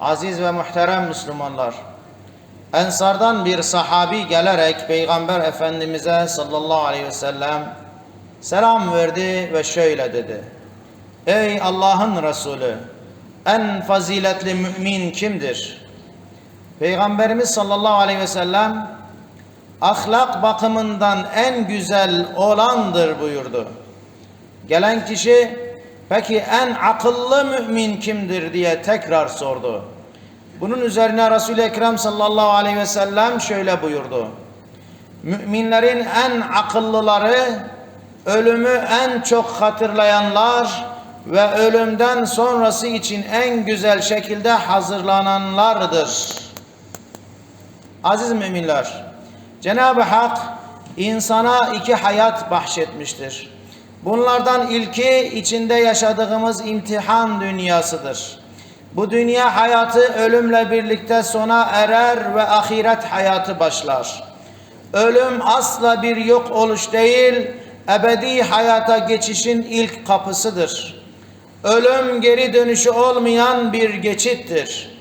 Aziz ve muhterem Müslümanlar, Ensardan bir sahabi gelerek Peygamber Efendimiz'e sallallahu aleyhi ve sellem selam verdi ve şöyle dedi. Ey Allah'ın Resulü, en faziletli mümin kimdir? Peygamberimiz sallallahu aleyhi ve sellem ahlak bakımından en güzel olandır buyurdu. Gelen kişi peki en akıllı mümin kimdir diye tekrar sordu. Bunun üzerine Resul-i Ekrem sallallahu aleyhi ve sellem şöyle buyurdu. Müminlerin en akıllıları, ölümü en çok hatırlayanlar ve ölümden sonrası için en güzel şekilde hazırlananlardır. Aziz müminler, Cenab-ı Hak insana iki hayat bahşetmiştir. Bunlardan ilki içinde yaşadığımız imtihan dünyasıdır. Bu dünya hayatı ölümle birlikte sona erer ve ahiret hayatı başlar. Ölüm asla bir yok oluş değil, ebedi hayata geçişin ilk kapısıdır. Ölüm geri dönüşü olmayan bir geçittir.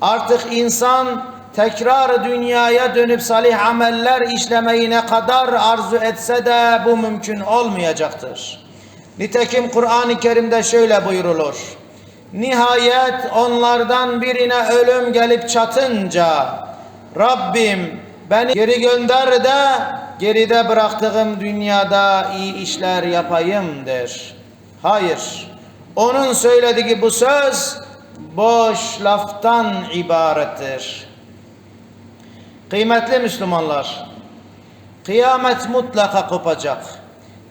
Artık insan tekrar dünyaya dönüp salih ameller işlemeyi ne kadar arzu etse de bu mümkün olmayacaktır. Nitekim Kur'an-ı Kerim'de şöyle buyurulur. Nihayet onlardan birine ölüm gelip çatınca Rabbim beni geri gönder de geride bıraktığım dünyada iyi işler yapayım der. Hayır. Onun söylediği bu söz boş laftan ibarettir. Kıymetli Müslümanlar, kıyamet mutlaka kopacak.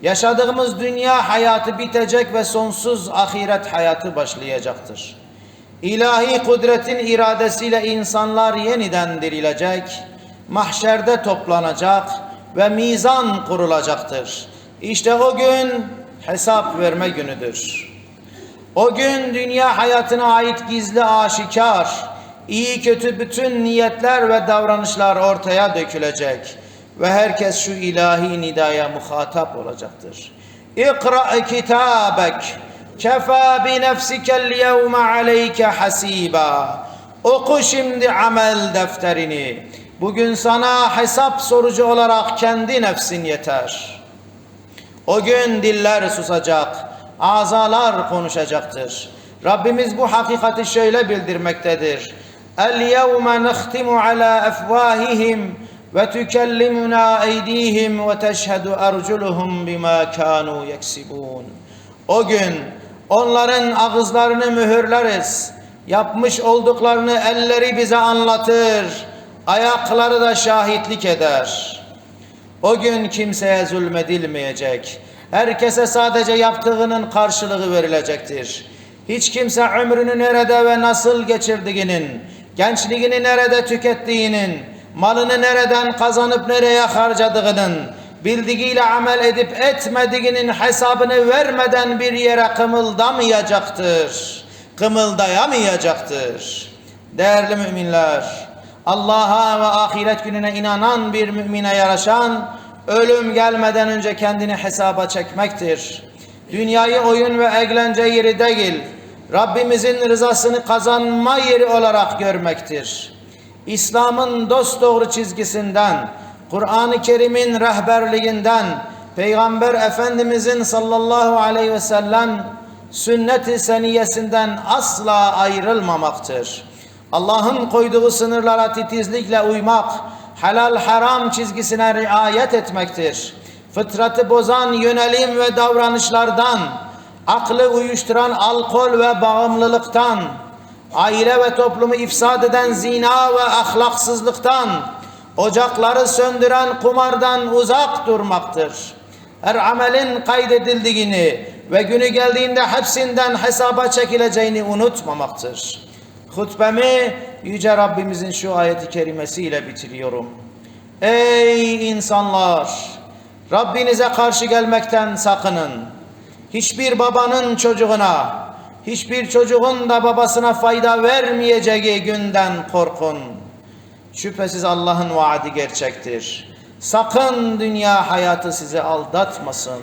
Yaşadığımız dünya hayatı bitecek ve sonsuz ahiret hayatı başlayacaktır. İlahi kudretin iradesiyle insanlar yeniden dirilecek, mahşerde toplanacak ve mizan kurulacaktır. İşte o gün hesap verme günüdür. O gün dünya hayatına ait gizli aşikar, iyi kötü bütün niyetler ve davranışlar ortaya dökülecek ve herkes şu ilahi nidaya muhatap olacaktır. İkra kitabek kefa bi nefsikel yevme aleyke hasiba. Oku şimdi amel defterini. Bugün sana hesap sorucu olarak kendi nefsin yeter. O gün diller susacak, azalar konuşacaktır. Rabbimiz bu hakikati şöyle bildirmektedir. Ala efvahihim ve tükellimuna eydihim ve teşhedü erculuhum bima kanu yeksibun. O gün onların ağızlarını mühürleriz. Yapmış olduklarını elleri bize anlatır. Ayakları da şahitlik eder. O gün kimseye zulmedilmeyecek. Herkese sadece yaptığının karşılığı verilecektir. Hiç kimse ömrünü nerede ve nasıl geçirdiğinin, gençliğini nerede tükettiğinin, malını nereden kazanıp nereye harcadığının, bildiğiyle amel edip etmediğinin hesabını vermeden bir yere kımıldamayacaktır. Kımıldayamayacaktır. Değerli müminler, Allah'a ve ahiret gününe inanan bir mümine yaraşan, ölüm gelmeden önce kendini hesaba çekmektir. Dünyayı oyun ve eğlence yeri değil, Rabbimizin rızasını kazanma yeri olarak görmektir. İslam'ın dosdoğru çizgisinden, Kur'an-ı Kerim'in rehberliğinden, Peygamber Efendimizin sallallahu aleyhi ve sellem sünnet-i seniyesinden asla ayrılmamaktır. Allah'ın koyduğu sınırlara titizlikle uymak, helal haram çizgisine riayet etmektir. Fıtratı bozan yönelim ve davranışlardan, aklı uyuşturan alkol ve bağımlılıktan, aile ve toplumu ifsad eden zina ve ahlaksızlıktan, ocakları söndüren kumardan uzak durmaktır. Her amelin kaydedildiğini ve günü geldiğinde hepsinden hesaba çekileceğini unutmamaktır. Hutbemi Yüce Rabbimizin şu ayeti kerimesiyle bitiriyorum. Ey insanlar! Rabbinize karşı gelmekten sakının. Hiçbir babanın çocuğuna, hiçbir çocuğun da babasına fayda vermeyeceği günden korkun. Şüphesiz Allah'ın vaadi gerçektir. Sakın dünya hayatı sizi aldatmasın.